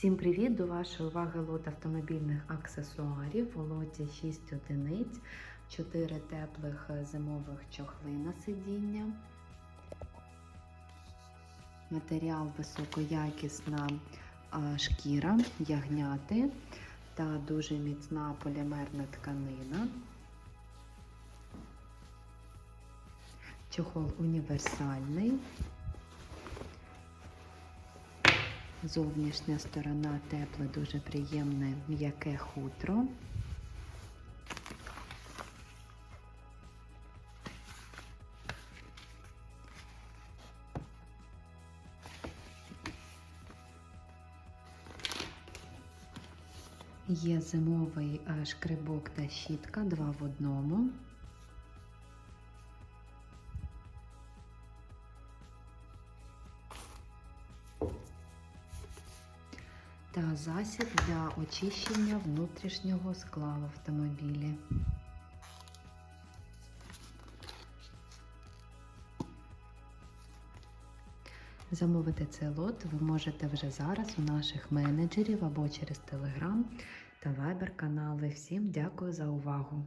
Всім привіт! До вашої уваги лот автомобільних аксесуарів. У лоті 6 одиниць, 4 теплих зимових чохли на сидіння. Матеріал високоякісна шкіра, ягняти та дуже міцна полімерна тканина. Чохол універсальний. Зовнішня сторона тепле, дуже приємне м'яке хутро. Є зимовий шкребок та щітка, два в одному. Та засіб для очищення внутрішнього скла в автомобілі. Замовити цей лот ви можете вже зараз у наших менеджерів або через Telegram та Viber канали. Всім дякую за увагу!